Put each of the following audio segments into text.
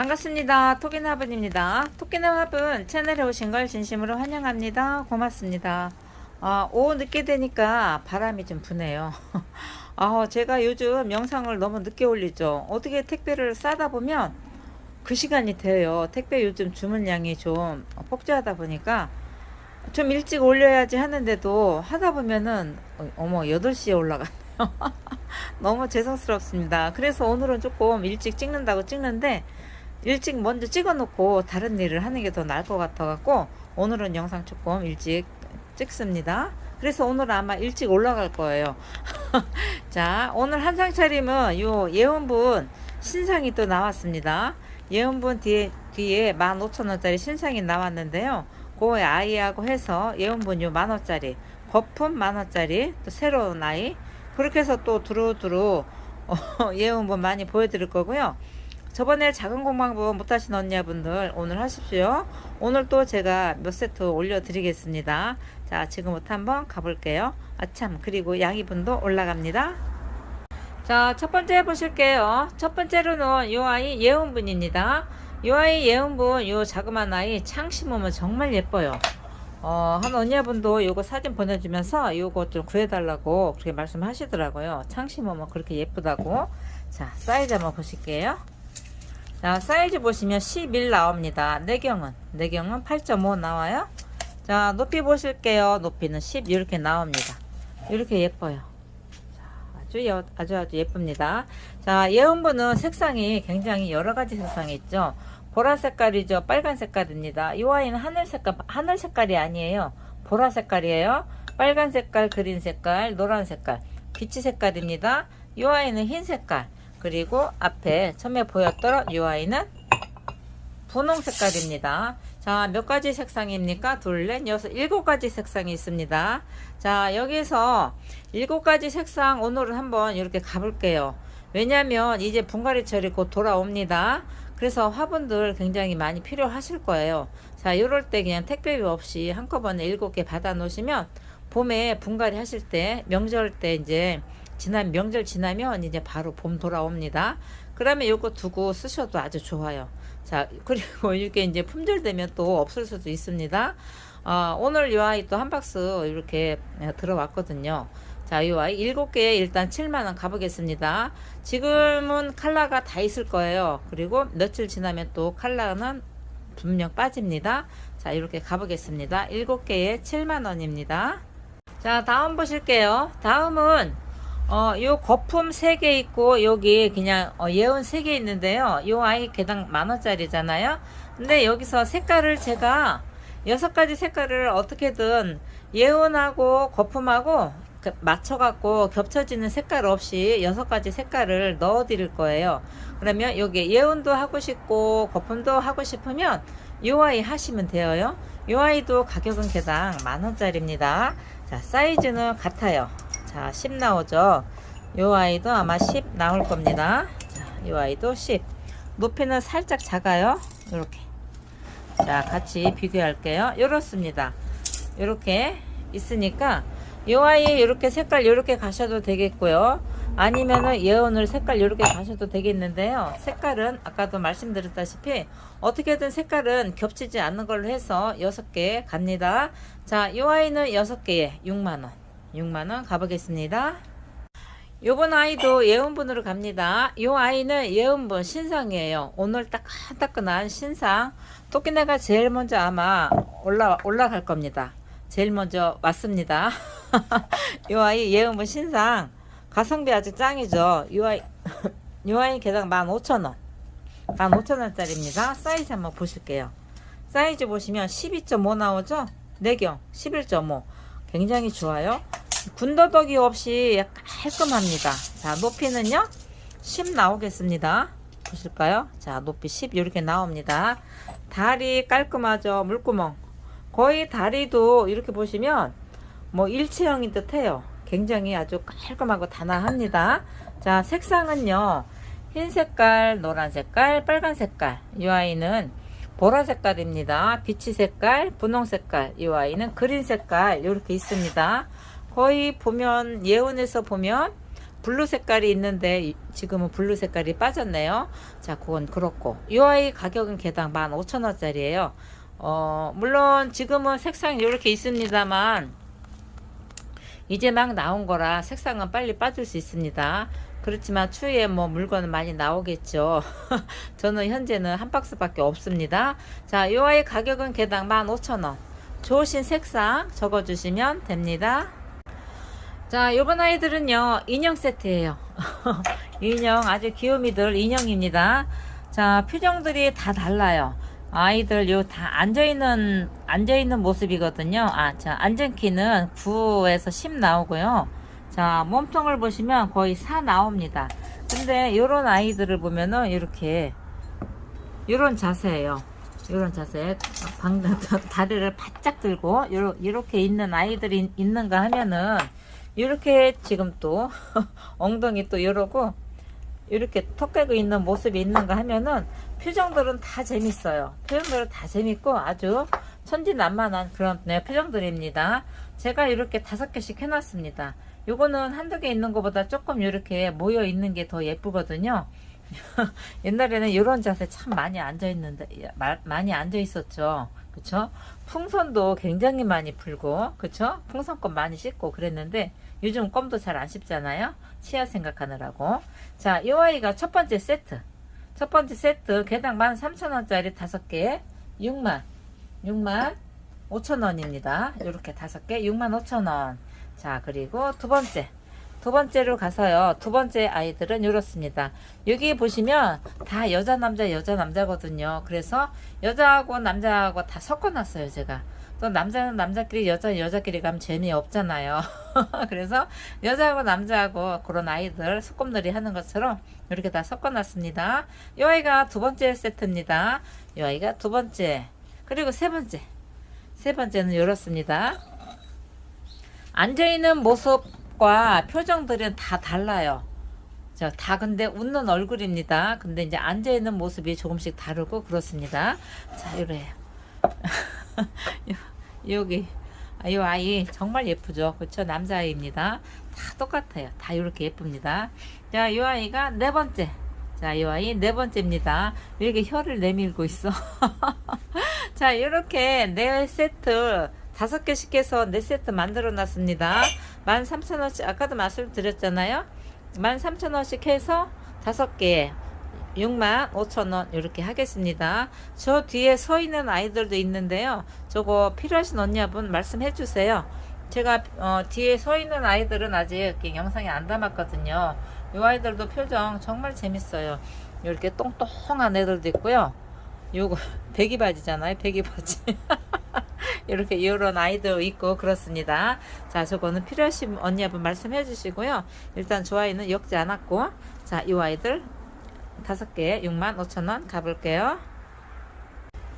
반갑습니다. 토끼나분입니다. 토끼나분은 채널에 오신 걸 진심으로 환영합니다. 고맙습니다. 아, 오후 늦게 되니까 바람이 좀 부네요. 아, 제가 요즘 영상을 너무 늦게 올리죠. 어떻게 택배를 싸다 보면 그 시간이 돼요. 택배 요즘 주문량이 좀 폭주하다 보니까 좀 일찍 올려야지 하는데도 하다 보면은 어, 어머 8시에 올라가네요. 너무 죄송스럽습니다. 그래서 오늘은 조금 일찍 찍는다고 찍는데 일찍 먼저 찍어 놓고 다른 일을 하는 게 더 나을 것 같아 갖고 오늘은 영상 조금 일찍 찍습니다. 그래서 오늘 아마 일찍 올라갈 거예요. 자, 오늘 한상 차림은 요 예원분 신상이 또 나왔습니다. 예원분 뒤에 뒤에 15,000원짜리 신상이 나왔는데요. 그 아이하고 해서 예원분 요 만원짜리 거품 만원짜리 또 새로운 아이 그렇게 해서 또 두루두루 어, 예원분 많이 보여드릴 거고요. 저번에 작은 공방부 못하신 언니분들 오늘 하십시오. 오늘 또 제가 몇 세트 올려드리겠습니다. 자, 지금부터 한번 가볼게요. 아참, 그리고 양이분도 올라갑니다. 자, 첫 번째 보실게요. 첫 번째로는 요 아이 예은분입니다. 요 아이 예은분, 요 자그만 아이 창 심으면 정말 예뻐요. 어, 한 언니분도 요거 사진 보내주면서 요거 좀 구해달라고 그렇게 말씀하시더라고요. 창 심으면 그렇게 예쁘다고. 자, 사이즈 한번 보실게요. 자, 사이즈 보시면 11 나옵니다. 내경은, 내경은 8.5 나와요. 자, 높이 보실게요. 높이는 10 이렇게 나옵니다. 이렇게 예뻐요. 자, 아주, 여- 아주 아주 예쁩니다. 자, 예은분은 색상이 굉장히 여러 가지 색상이 있죠. 보라 색깔이죠. 빨간 색깔입니다. 이 아이는 하늘 색깔, 하늘 색깔이 아니에요. 보라 색깔이에요. 빨간 색깔, 그린 색깔, 노란 색깔, 비치 색깔입니다. 이 아이는 흰 색깔. 그리고 앞에 처음에 보였던 이 아이는 분홍 색깔입니다. 자, 몇 가지 색상입니까? 둘, 넷, 여섯, 일곱 가지 색상이 있습니다. 자, 여기서 일곱 가지 색상 오늘은 한번 이렇게 가볼게요. 왜냐면 이제 분갈이철이 곧 돌아옵니다. 그래서 화분들 굉장히 많이 필요하실 거예요. 자, 이럴 때 그냥 택배비 없이 한꺼번에 일곱 개 받아 놓으시면 봄에 분갈이 하실 때 명절 때 이제 지난 명절 지나면 이제 바로 봄 돌아옵니다. 그러면 요거 두고 쓰셔도 아주 좋아요. 자, 그리고 이렇게 이제 품절 되면 또 없을 수도 있습니다. 어, 오늘 요 아이 또 한 박스 이렇게 들어왔거든요. 자, 요 아이 일곱 개에 일단 7만원 가보겠습니다. 지금은 칼라가 다 있을 거예요. 그리고 며칠 지나면 또 칼라는 분명 빠집니다. 자, 이렇게 가보겠습니다. 일곱 개에 7만원입니다. 자, 다음 보실게요. 다음은 어, 요 거품 3개 있고 여기 그냥 어, 예온 3개 있는데요. 요 아이 개당 만원짜리잖아요. 근데 여기서 색깔을 제가 여섯 가지 색깔을 어떻게든 예온하고 거품하고 그 맞춰갖고 겹쳐지는 색깔 없이 여섯 가지 색깔을 넣어 드릴 거예요. 그러면 여기 예온도 하고 싶고 거품도 하고 싶으면 요 아이 하시면 돼요. 요 아이도 가격은 개당 만원짜리입니다. 자, 사이즈는 같아요. 자, 10 나오죠. 요 아이도 아마 10 나올 겁니다. 자, 요 아이도 10. 높이는 살짝 작아요. 이렇게. 자, 같이 비교할게요. 이렇습니다. 이렇게 있으니까 요 아이 이렇게 색깔 이렇게 가셔도 되겠고요. 아니면은 예언을 색깔 이렇게 가셔도 되겠는데요. 색깔은 아까도 말씀드렸다시피 어떻게든 색깔은 겹치지 않는 걸로 해서 6개 갑니다. 자, 요 아이는 6개에 6만원. 6만원 가보겠습니다. 요번 아이도 예은분으로 갑니다. 요 아이는 예은분 신상이에요. 오늘 따끈따끈한 신상. 토끼네가 제일 먼저 아마 올라, 올라갈 겁니다. 제일 먼저 왔습니다. 요 아이 예은분 신상. 가성비 아주 짱이죠. 요 아이, 요 아이 개당 15,000원. 15,000원짜리입니다. 사이즈 한번 보실게요. 사이즈 보시면 12.5 나오죠? 내경 11.5. 굉장히 좋아요. 군더더기 없이 깔끔합니다. 자, 높이는요? 10 나오겠습니다. 보실까요? 자, 높이 10 이렇게 나옵니다. 다리 깔끔하죠? 물구멍. 거의 다리도 이렇게 보시면 뭐 일체형인 듯 해요. 굉장히 아주 깔끔하고 단아합니다. 자, 색상은요. 흰 색깔, 노란 색깔, 빨간 색깔. 이 아이는 보라 색깔입니다. 비치 색깔, 분홍 색깔. 이 아이는 그린 색깔. 이렇게 있습니다. 거의 보면 예온에서 보면 블루 색깔이 있는데 이- 지금은 블루 색깔이 빠졌네요. 자, 그건 그렇고. 이 아이 가격은 개당 15,000원짜리예요. 어, 물론 지금은 색상이 이렇게 있습니다만 이제 막 나온 거라 색상은 빨리 빠질 수 있습니다. 그렇지만 추위에 뭐 물건은 많이 나오겠죠. 저는 현재는 한 박스밖에 없습니다. 자, 이 아이 가격은 개당 15,000원. 좋으신 색상 적어주시면 됩니다. 자, 요번 아이들은요, 인형 세트예요. 인형, 아주 귀요미들 인형입니다. 자, 표정들이 다 달라요. 아이들 요 다 앉아있는, 앉아있는 모습이거든요. 아, 자, 앉은 키는 9에서 10 나오고요. 자, 몸통을 보시면 거의 4 나옵니다. 근데 요런 아이들을 보면은 이렇게, 요런 자세예요. 요런 자세. 방, 다리를 바짝 들고, 요러, 이렇게 있는 아이들이 있는가 하면은, 이렇게 지금 또 엉덩이 또 이러고 이렇게 턱 깨고 있는 모습이 있는가 하면은 표정들은 다 재밌어요. 표정들은 다 재밌고 아주 천진난만한 그런 네, 표정들입니다. 제가 이렇게 다섯 개씩 해놨습니다. 요거는 한두 개 있는 것보다 조금 이렇게 모여 있는 게 더 예쁘거든요. 옛날에는 이런 자세 참 많이 앉아 있는데 마- 많이 앉아 있었죠. 그쵸? 풍선도 굉장히 많이 풀고, 그쵸? 풍선껌 많이 씻고 그랬는데, 요즘 껌도 잘 안 씹잖아요? 치아 생각하느라고. 자, 이 아이가 첫 번째 세트. 첫 번째 세트, 개당 13,000원짜리 다섯 개에 6만, 6만 5천원입니다. 이렇게 다섯 개, 6만 5천원. 자, 그리고 두 번째. 두 번째로 가서요. 두 번째 아이들은 이렇습니다. 여기 보시면 다 여자 남자 여자 남자거든요. 그래서 여자하고 남자하고 다 섞어놨어요. 제가 또 남자는 남자끼리 여자 여자끼리 가면 재미없잖아요. 그래서 여자하고 남자하고 그런 아이들 소꿉놀이 하는 것처럼 이렇게 다 섞어놨습니다. 이 아이가 두 번째 세트입니다. 이 아이가 두 번째 그리고 세 번째 세 번째는 이렇습니다. 앉아있는 모습과 표정들은 다 달라요. 자, 다 근데 웃는 얼굴입니다. 근데 이제 앉아있는 모습이 조금씩 다르고 그렇습니다. 자, 이래요. 여기, 아, 이 아이 정말 예쁘죠? 그쵸? 남자아이입니다. 다 똑같아요. 다 이렇게 예쁩니다. 자, 이 아이가 네 번째. 자, 이 아이 네 번째입니다. 왜 이렇게 혀를 내밀고 있어? 자, 이렇게 네 세트 다섯 개씩 해서 네 세트 만들어 놨습니다. 13,000원씩 아까도 말씀드렸잖아요. 13,000원씩 해서 다섯 개 65,000원 이렇게 하겠습니다. 저 뒤에 서 있는 아이들도 있는데요. 저거 필요하신 언니분 말씀해 주세요. 제가 어, 뒤에 서 있는 아이들은 아직 영상에 안 담았거든요. 이 아이들도 표정 정말 재밌어요. 이렇게 똥똥한 애들도 있고요. 요거 배기 바지잖아요. 배기 바지. 이렇게 이런 아이도 있고 그렇습니다. 자, 저거는 필요하신 언니분 말씀해 주시고요. 일단 좋아요는 역지 않았고, 자, 이 아이들 다섯 개 6만 5천 원 가볼게요.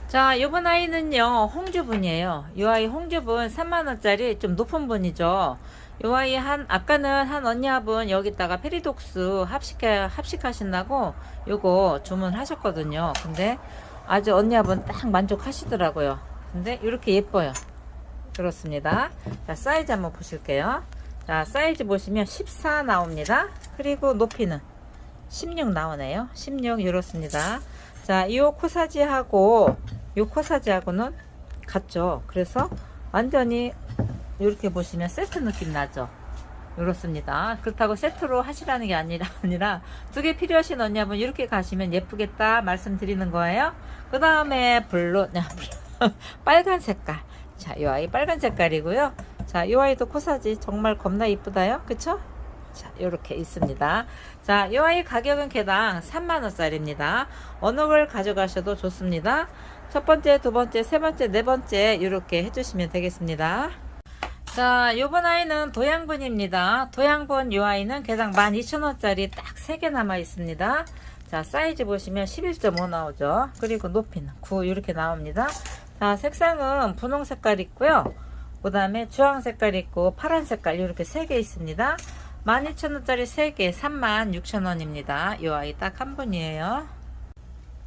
자, 요번 아이는요, 홍주분이에요. 이 아이 홍주분 3만원짜리 좀 높은 분이죠. 이 아이 한, 아까는 한 언니분 여기다가 페리독스 합식, 합식하신다고 요거 주문하셨거든요. 근데 아주 언니분 딱 만족하시더라고요. 근데 이렇게 예뻐요. 그렇습니다. 자, 사이즈 한번 보실게요. 자, 사이즈 보시면 14 나옵니다. 그리고 높이는 16 나오네요. 16 이렇습니다. 자, 이 코사지하고 이 코사지하고는 같죠. 그래서 완전히 이렇게 보시면 세트 느낌 나죠. 이렇습니다. 그렇다고 세트로 하시라는 게 아니라 아니라 두 개 필요하신 언니분 이렇게 가시면 예쁘겠다 말씀드리는 거예요. 그 다음에 블루, 네, 블루 빨간 색깔. 자, 이 아이 빨간 색깔이고요. 자, 이 아이도 코사지 정말 겁나 이쁘다요. 그쵸? 자, 이렇게 있습니다. 자, 이 아이 가격은 개당 3만원짜리입니다. 어느 걸 가져가셔도 좋습니다. 첫 번째, 두 번째, 세 번째, 네 번째, 이렇게 해주시면 되겠습니다. 자, 요번 아이는 도양분입니다. 도양분 요 아이는 개당 12,000원짜리 딱 3개 남아 있습니다. 자, 사이즈 보시면 11.5 나오죠. 그리고 높이는 9 이렇게 나옵니다. 자, 색상은 분홍 색깔 있고요. 그 다음에 주황 색깔 있고 파란 색깔 이렇게 3개 있습니다. 12,000원짜리 3개 36,000원입니다. 요 아이 딱 한 분이에요.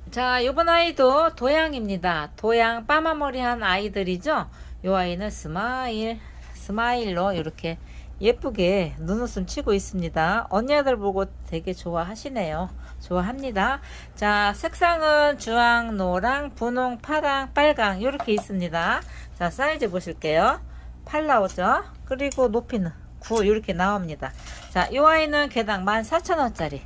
자, 요번 아이도 도양입니다. 도양 빠마머리한 아이들이죠. 요 아이는 스마일, 스마일로 이렇게 예쁘게 눈웃음 치고 있습니다. 언니들 보고 되게 좋아하시네요. 좋아합니다. 자, 색상은 주황, 노랑, 분홍, 파랑, 빨강 이렇게 있습니다. 자, 사이즈 보실게요. 8 나오죠? 그리고 높이는 9 이렇게 나옵니다. 자, 이 아이는 개당 14,000원짜리.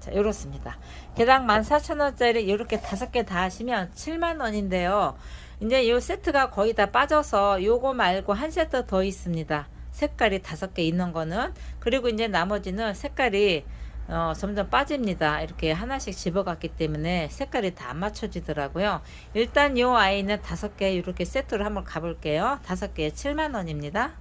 자, 이렇습니다. 개당 14,000원짜리 이렇게 다섯 개 다 하시면 7만 원인데요. 이제 이 세트가 거의 다 빠져서 요거 말고 한 세트 더 있습니다. 색깔이 다섯 개 있는 거는 그리고 이제 나머지는 색깔이 어, 점점 빠집니다. 이렇게 하나씩 집어갔기 때문에 색깔이 다 안 맞춰지더라고요. 일단 요 아이는 다섯 개 이렇게 세트로 한번 가볼게요. 다섯 개에 7만 원입니다.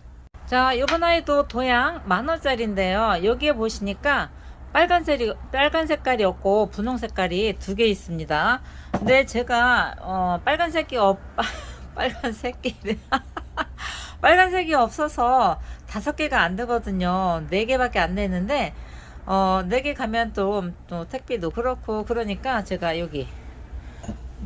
자, 요번 아이도 도양 만 원짜리인데요. 여기에 보시니까 빨간색이 빨간 색깔이 없고 분홍 색깔이 두 개 있습니다. 근데 제가 어, 빨간색이 없 빨간색이 빨간색이 없어서 다섯 개가 안 되거든요. 네 개밖에 안 되는데 어, 네 개 가면 또, 또 택비도 그렇고 그러니까 제가 여기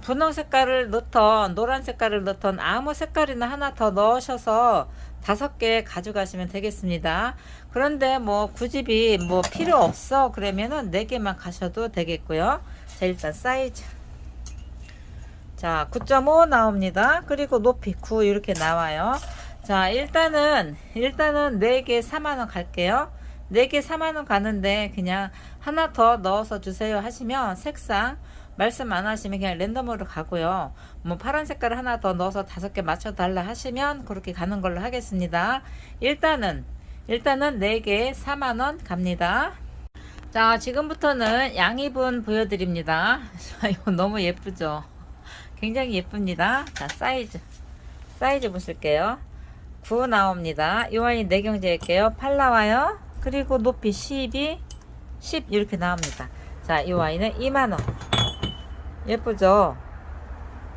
분홍 색깔을 넣던 노란 색깔을 넣던 아무 색깔이나 하나 더 넣으셔서 다섯 개 가져가시면 되겠습니다. 그런데 뭐 구집이 뭐 필요 없어 그러면은 네 개만 가셔도 되겠고요. 자 일단 사이즈 자 9.5 나옵니다. 그리고 높이 9 이렇게 나와요. 자 일단은 일단은 4개 4만원 갈게요. 4개 4만원 가는데 그냥 하나 더 넣어서 주세요 하시면 색상 말씀 안 하시면 그냥 랜덤으로 가고요. 뭐 파란 색깔 하나 더 넣어서 다섯 개 맞춰 달라 하시면 그렇게 가는 걸로 하겠습니다. 일단은 일단은 4개 4만 원 갑니다. 자, 지금부터는 양입은 보여드립니다. 이거 너무 예쁘죠? 굉장히 예쁩니다. 자, 사이즈. 사이즈 보실게요. 9 나옵니다. 이 와인 내경제할게요. 8 나와요. 그리고 높이 12, 10 이렇게 나옵니다. 자, 이 와인은 2만원. 예쁘죠?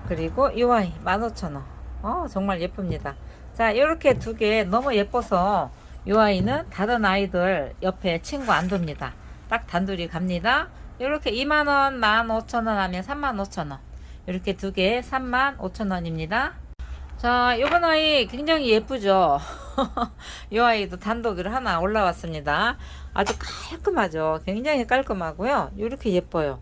그리고 이 와인 15,000원. 어, 정말 예쁩니다. 자, 이렇게 두 개 너무 예뻐서 이 아이는 다른 아이들 옆에 친구 안 둡니다. 딱 단둘이 갑니다. 이렇게 2만원, 15,000원 하면 35,000원. 이렇게 두 개 35,000원입니다. 자, 요번 아이 굉장히 예쁘죠? 이 아이도 단독으로 하나 올라왔습니다. 아주 깔끔하죠? 굉장히 깔끔하고요. 이렇게 예뻐요.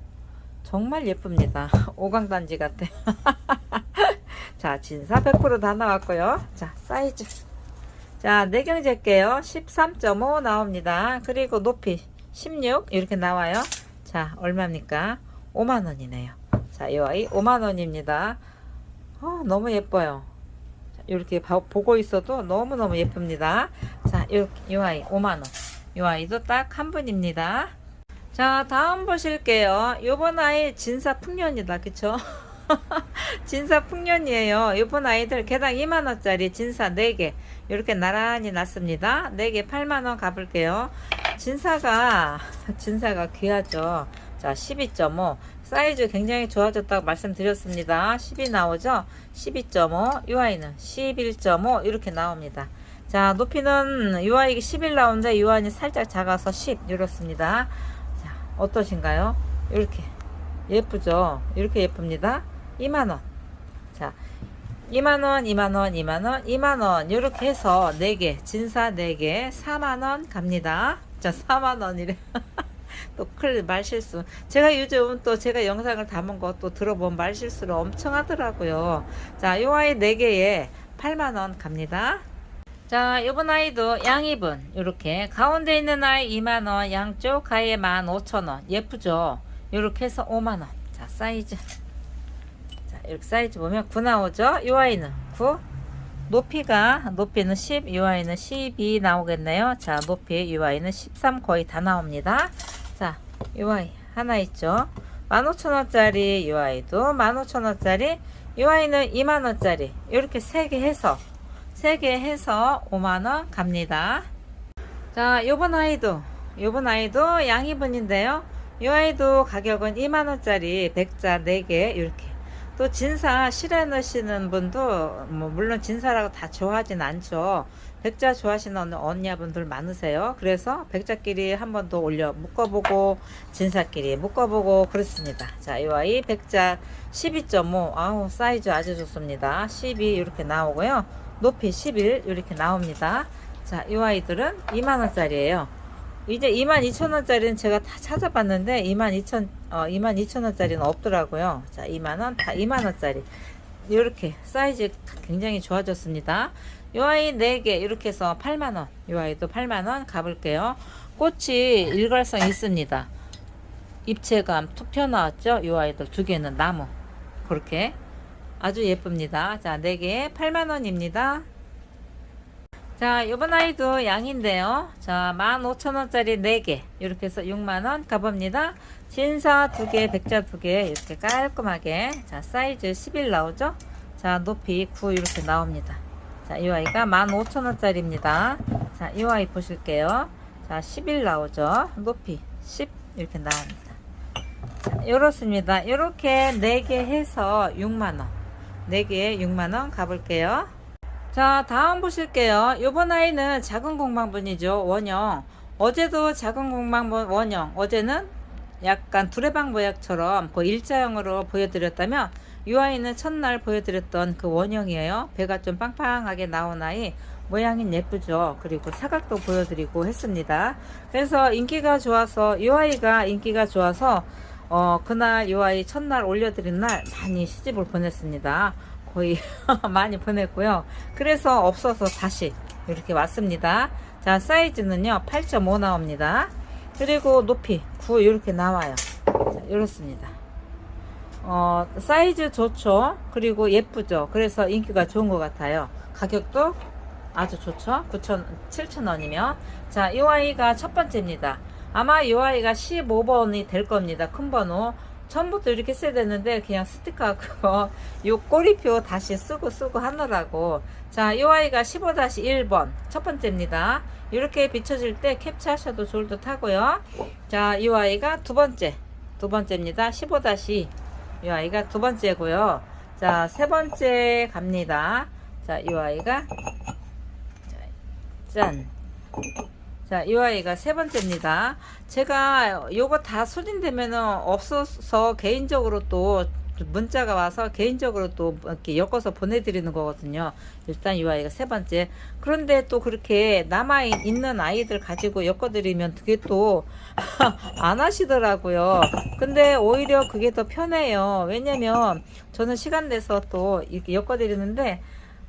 정말 예쁩니다. 오광단지 같아. 자, 진사 100%다 나왔고요. 자, 사이즈. 자, 내경 잴게요. 13.5 나옵니다. 그리고 높이 16 이렇게 나와요. 자, 얼마입니까? 5만 원이네요. 자, 이 아이 5만 원입니다. 어, 너무 예뻐요. 자, 이렇게 봐- 보고 있어도 너무너무 예쁩니다. 자, 이, 이 아이 5만 원. 이 아이도 딱 한 분입니다. 자, 다음 보실게요. 요번 아이 진사 풍년이다. 그쵸? 진사 풍년이에요. 요번 아이들 개당 2만원짜리 진사 4개. 이렇게 나란히 났습니다. 4개 8만원 가볼게요. 진사가, 진사가 귀하죠. 자, 12.5. 사이즈 굉장히 좋아졌다고 말씀드렸습니다. 10이 나오죠? 12.5. 이 아이는 11.5. 이렇게 나옵니다. 자, 높이는 이 아이가 11 나오는데 이 아이는 살짝 작아서 10. 이렇습니다. 자, 어떠신가요? 이렇게. 예쁘죠? 이렇게 예쁩니다. 2만원. 자, 2만원, 2만원, 2만원, 2만원. 이렇게 해서 4개, 진사 4개, 4만원 갑니다. 자, 4만원이래. 또클 말실수. 제가 요즘 또 제가 영상을 담은 거또 들어보면 말실수를 엄청 하더라고요. 자, 요 아이 4개에 8만원 갑니다. 자, 요번 아이도 양입은 이렇게 가운데 있는 아이 2만원, 양쪽 아이에 15,000원. 예쁘죠? 이렇게 해서 5만원. 자, 사이즈. 자, 이렇게 사이즈 보면 9 나오죠? 이 아이는 9. 높이가, 높이는 10, 이 아이는 12 나오겠네요. 자, 높이 이 아이는 13 거의 다 나옵니다. 자, 이 아이 하나 있죠? 15,000원짜리 이 아이도 15,000원짜리 이 아이는 2만원짜리 이렇게 세 개 해서 세개 해서 5만원 갑니다. 자, 요번 아이도, 요번 아이도 양이분인데요. 이 아이도 가격은 2만원짜리 백자 4개, 이렇게. 또 진사 실에 넣으시는 분도, 뭐, 물론 진사라고 다 좋아하진 않죠. 백자 좋아하시는 언- 언니분들 많으세요. 그래서 백자끼리 한 번 더 올려 묶어보고, 진사끼리 묶어보고, 그렇습니다. 자, 이 아이 백자 12.5. 아우, 사이즈 아주 좋습니다. 12 이렇게 나오고요. 높이 11 이렇게 나옵니다. 자, 이 아이들은 2만원짜리예요. 이제 22,000원짜리는 제가 다 찾아봤는데 22,000, 어, 22,000원짜리는 없더라고요. 자 2만원 다 2만원짜리. 이렇게 사이즈 굉장히 좋아졌습니다. 이 아이 4개 이렇게 해서 8만원. 이 아이도 8만원 가볼게요. 꽃이 일괄성 있습니다. 입체감 툭 튀어나왔죠? 이 아이들 두 개는 나무. 그렇게 아주 예쁩니다. 자 4개 8만원입니다. 자 이번 아이도 양인데요. 자 15,000원짜리 4개. 이렇게 해서 6만원 가봅니다. 진사 2개 백자 2개 이렇게 깔끔하게. 자 사이즈 11 나오죠? 자 높이 9 이렇게 나옵니다. 자 이 아이가 15,000원짜리입니다. 자 이 아이 보실게요. 자 11 나오죠? 높이 10 이렇게 나옵니다. 자, 이렇습니다. 이렇게 4개 해서 6만원 4개에 6만원 가볼게요. 자 다음 보실게요. 요번 아이는 작은 공방분이죠 원형. 어제도 작은 공방분 원형. 어제는 약간 두레방 모양처럼 그 일자형으로 보여드렸다면 이 아이는 첫날 보여드렸던 그 원형이에요. 배가 좀 빵빵하게 나온 아이. 모양이 예쁘죠? 그리고 사각도 보여드리고 했습니다. 그래서 인기가 좋아서 이 아이가 인기가 좋아서 어 그날 이 아이 첫날 올려드린 날 많이 시집을 보냈습니다 거의 많이 보냈고요. 그래서 없어서 다시 이렇게 왔습니다. 자, 사이즈는요, 8.5 나옵니다. 그리고 높이 9 이렇게 나와요. 자, 이렇습니다. 어, 사이즈 좋죠. 그리고 예쁘죠. 그래서 인기가 좋은 것 같아요. 가격도 아주 좋죠. 9천, 7천 원이면. 자, 이 아이가 첫 번째입니다. 아마 이 아이가 15번이 될 겁니다. 큰 번호. 처음부터 이렇게 써야 되는데 그냥 스티커 그거 요 꼬리표 다시 쓰고 쓰고 하느라고. 자 이 아이가 15-1번. 첫 번째입니다. 이렇게 비춰질 때 캡처하셔도 좋을 듯 하고요. 자이 아이가 두 번째. 두 번째입니다. 15-2이 아이가 두 번째고요. 자 세 번째 갑니다. 자이 아이가 짠 자, 이 아이가 세 번째입니다. 제가 요거 다 소진되면은 없어서 개인적으로 또 문자가 와서 개인적으로 또 이렇게 엮어서 보내드리는 거거든요. 일단 이 아이가 세 번째. 그런데 또 그렇게 남아 있는 아이들 가지고 엮어드리면 그게 또 안 하시더라고요. 근데 오히려 그게 더 편해요. 왜냐면 저는 시간 내서 또 이렇게 엮어드리는데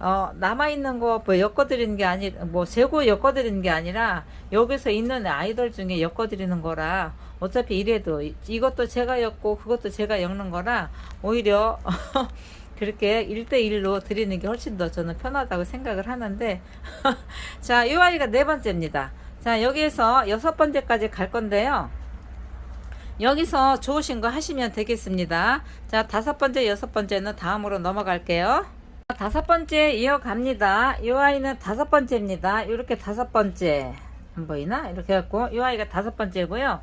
어, 남아있는 거 뭐 엮어드리는 게 아니, 뭐 재고 엮어드리는 게 아니라 여기서 있는 아이돌 중에 엮어드리는 거라 어차피 이래도 이- 이것도 제가 엮고 그것도 제가 엮는 거라 오히려 그렇게 1대1로 드리는 게 훨씬 더 저는 편하다고 생각을 하는데 자, 이 아이가 네 번째입니다. 자, 여기에서 여섯 번째까지 갈 건데요. 여기서 좋으신 거 하시면 되겠습니다. 자, 다섯 번째, 여섯 번째는 다음으로 넘어갈게요. 다섯 번째 이어갑니다. 이 아이는 다섯 번째입니다. 이렇게 다섯 번째 안 보이나? 이렇게 해갖고 이 아이가 다섯 번째고요.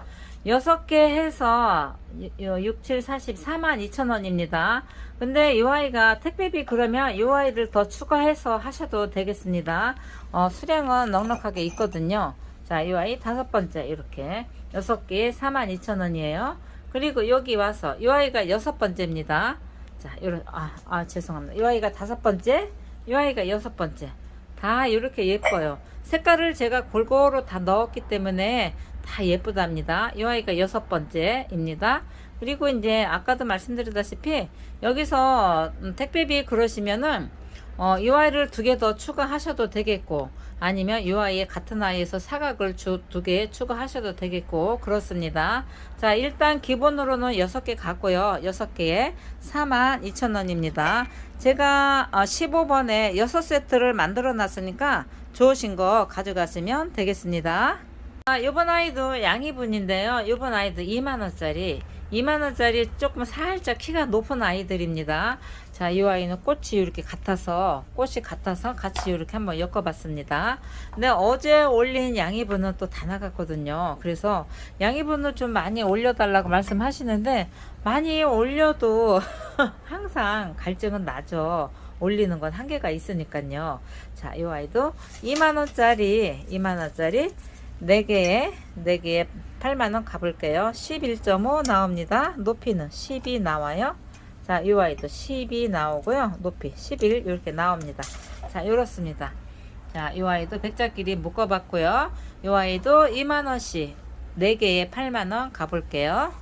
여섯 개 해서 6, 7, 40, 4만 2천 원입니다. 근데 이 아이가 택배비 그러면 이 아이를 더 추가해서 하셔도 되겠습니다. 어, 수량은 넉넉하게 있거든요. 자, 이 아이 다섯 번째 이렇게 여섯 개에 4만 2천 원이에요. 그리고 여기 와서 이 아이가 여섯 번째입니다. 자, 요런, 아, 아, 죄송합니다. 이 아이가 다섯 번째, 이 아이가 여섯 번째. 다 이렇게 예뻐요. 색깔을 제가 골고루 다 넣었기 때문에 다 예쁘답니다. 이 아이가 여섯 번째입니다. 그리고 이제 아까도 말씀드렸다시피 여기서 음, 택배비 그러시면은 어, 이 아이를 두 개 더 추가하셔도 되겠고 아니면 이 아이의 같은 아이에서 사각을 두 개 추가하셔도 되겠고 그렇습니다. 자 일단 기본으로는 6개 갖고요. 6개에 42,000원입니다. 제가 어, 15번에 6세트를 만들어 놨으니까 좋으신 거 가져가시면 되겠습니다. 아, 이번 아이도 양이분인데요. 이번 아이도 2만원짜리 2만원짜리 조금 살짝 키가 높은 아이들입니다. 자, 이 아이는 꽃이 이렇게 같아서, 꽃이 같아서 같이 이렇게 한번 엮어봤습니다. 근데 어제 올린 양이분은 또 다 나갔거든요. 그래서 양이분을 좀 많이 올려달라고 말씀하시는데, 많이 올려도 항상 갈증은 나죠. 올리는 건 한계가 있으니까요. 자, 이 아이도 2만원짜리, 2만원짜리 4개에, 4개에 8만원 가볼게요. 11.5 나옵니다. 높이는 12 나와요. 자, 이 아이도 12 나오고요. 높이 11 이렇게 나옵니다. 자, 이렇습니다. 자, 이 아이도 백자끼리 묶어봤고요. 이 아이도 2만원씩 4개에 8만원 가볼게요.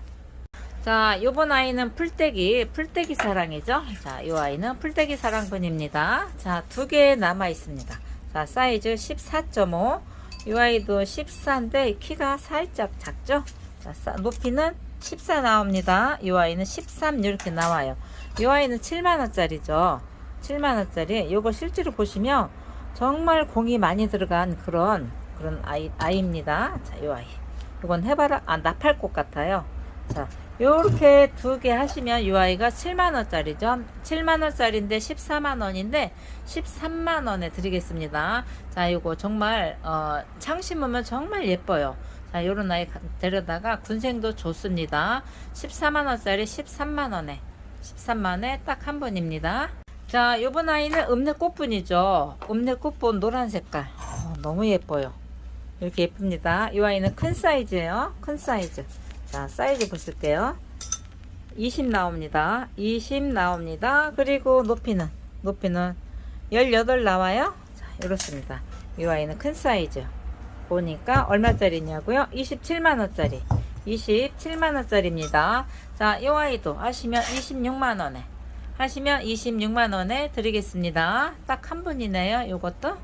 자, 요번 아이는 풀떼기, 풀떼기 사랑이죠. 자, 이 아이는 풀떼기 사랑분입니다. 자, 두 개 남아 있습니다. 자, 사이즈 14.5. 이 아이도 14인데 키가 살짝 작죠? 자, 사- 높이는 14 나옵니다. 이 아이는 13 이렇게 나와요. 이 아이는 7만원짜리죠. 7만원짜리. 요거 실제로 보시면 정말 공이 많이 들어간 그런, 그런 아이, 아이입니다. 자, 요 아이. 이건 해바라, 아, 나팔꽃 같아요. 자, 요렇게 두 개 하시면 이 아이가 7만원짜리죠. 7만원짜리인데 14만원인데 13만원에 드리겠습니다. 자, 요거 정말, 어, 창 심으면 정말 예뻐요. 자, 요런 아이 가- 데려다가 군생도 좋습니다. 14만원짜리 13만원에. 13만원에 딱 한 번입니다. 자, 요번 아이는 읍내 꽃분이죠. 읍내 꽃분 노란 색깔. 어, 너무 예뻐요. 이렇게 예쁩니다. 이 아이는 큰 사이즈예요. 큰 사이즈. 자, 사이즈 보실게요. 20 나옵니다. 20 나옵니다. 그리고 높이는 높이는 18 나와요. 자, 이렇습니다. 이 아이는 큰 사이즈. 보니까 얼마짜리냐고요? 27만 원짜리. 27만 원짜리입니다. 자, 이 아이도 하시면 26만 원에 하시면 26만 원에 드리겠습니다. 딱 한 분이네요. 요것도.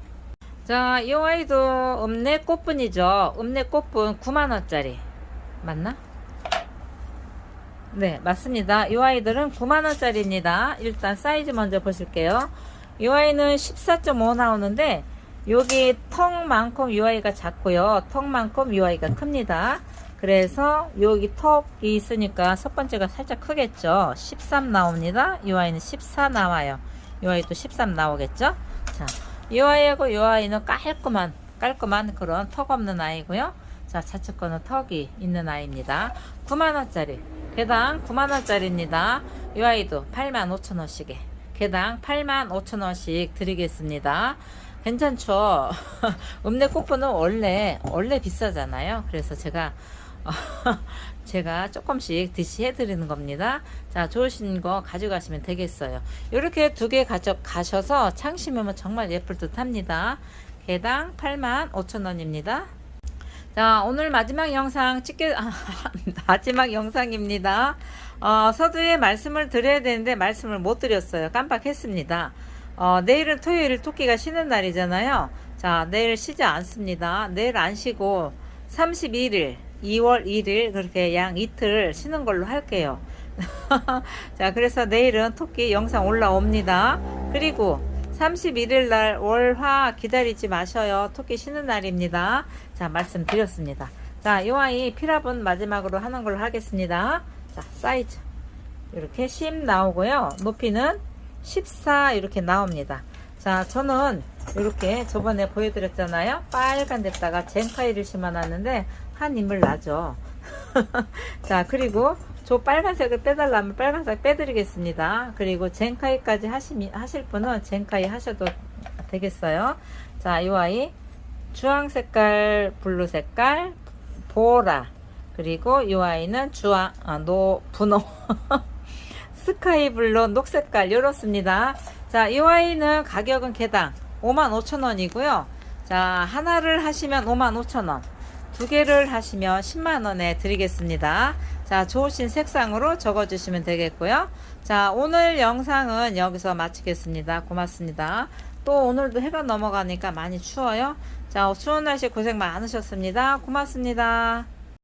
자, 이 아이도 읍내 꽃분이죠. 읍내 꽃분 9만 원짜리. 맞나? 네, 맞습니다. 이 아이들은 9만 원짜리입니다. 일단 사이즈 먼저 보실게요. 이 아이는 14.5 나오는데 여기 턱만큼 이 아이가 작고요. 턱만큼 이 아이가 큽니다. 그래서 여기 턱이 있으니까 첫 번째가 살짝 크겠죠. 13 나옵니다. 이 아이는 14 나와요. 이 아이도 13 나오겠죠. 자, 이 아이하고 이 아이는 깔끔한 깔끔한 그런 턱 없는 아이고요. 자, 좌측 거는 턱이 있는 아이입니다. 9만 원짜리. 개당 9만 원짜리입니다. 이 아이도 8만 5천 원씩에 개당 8만 5천 원씩 드리겠습니다. 괜찮죠? 읍내 꽃분은 원래 원래 비싸잖아요. 그래서 제가 제가 조금씩 드시 해드리는 겁니다. 자, 좋으신 거 가져가시면 되겠어요. 이렇게 두 개 가져 가셔서 창 심으면 정말 예쁠 듯 합니다. 개당 8만 5천 원입니다. 자, 오늘 마지막 영상 찍게, 아, 마지막 영상입니다. 어, 서두에 말씀을 드려야 되는데 말씀을 못 드렸어요. 깜빡했습니다. 어, 내일은 토요일 토끼가 쉬는 날이잖아요. 자, 내일 쉬지 않습니다. 내일 안 쉬고 31일, 2월 1일 그렇게 양 이틀 쉬는 걸로 할게요. 자, 그래서 내일은 토끼 영상 올라옵니다. 그리고 31일 날 월화 기다리지 마셔요. 토끼 쉬는 날입니다. 자, 말씀드렸습니다. 자, 요 아이 피랍은 마지막으로 하는 걸로 하겠습니다. 자, 사이즈. 이렇게 10 나오고요. 높이는 14 이렇게 나옵니다. 자, 저는 이렇게 저번에 보여드렸잖아요. 빨간 데다가 젠카이를 심어놨는데 한 인물 나죠. 자, 그리고 저 빨간색을 빼달라면 빨간색 빼드리겠습니다. 그리고 젠카이까지 하시, 하실 분은 젠카이 하셔도 되겠어요. 자, 이 아이 주황 색깔, 블루 색깔, 보라. 그리고 이 아이는 주황, 아, 노, 분홍. 스카이 블루, 녹색깔, 이렇습니다. 자, 이 아이는 가격은 개당 55,000원이고요. 자, 하나를 하시면 55,000원. 두 개를 하시면 10만원에 드리겠습니다. 자, 좋으신 색상으로 적어주시면 되겠고요. 자, 오늘 영상은 여기서 마치겠습니다. 고맙습니다. 또 오늘도 해가 넘어가니까 많이 추워요. 자, 추운 날씨 고생 많으셨습니다. 고맙습니다.